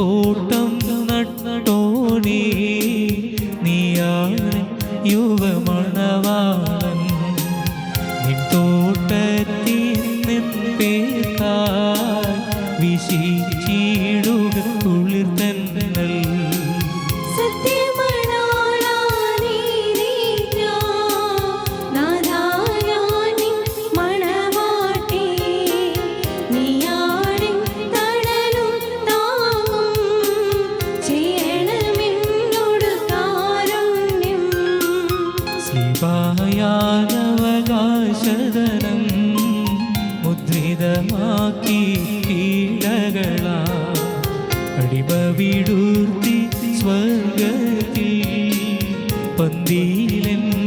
തോട്ടം നട്ടോണേ നീയാണ് യുവമണവാളൻ ശിവായാനവകാശതനം മുദ്രിതമാക്കി കീഴകളാ അടിമ വിടുത്തി സ്വർഗത്തിൽ പന്തിയിലെന്നെ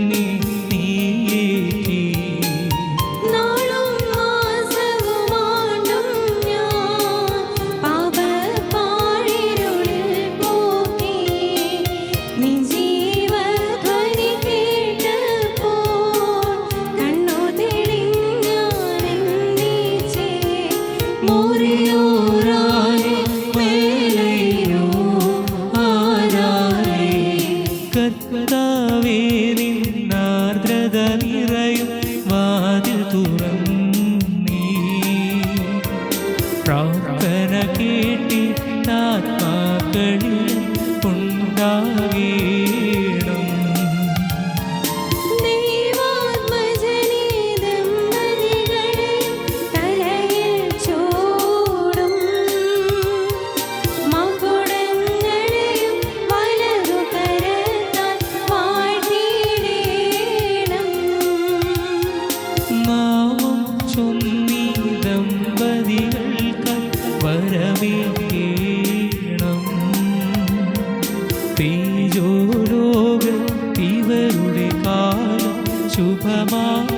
കർത്താവേ നിന്നാർദ്രത നിറയും വാതിൽ തുറന്നീ പ്രാർത്ഥന കേട്ടിട്ടാത്മാക്കളിൽ ഉണ്ടാകേണം ചൊന്നീ ദമ്പതികൾക്ക് വരമേകേണം തേജോലോക ഇവരുടെ കാലം ശുഭമാകേണം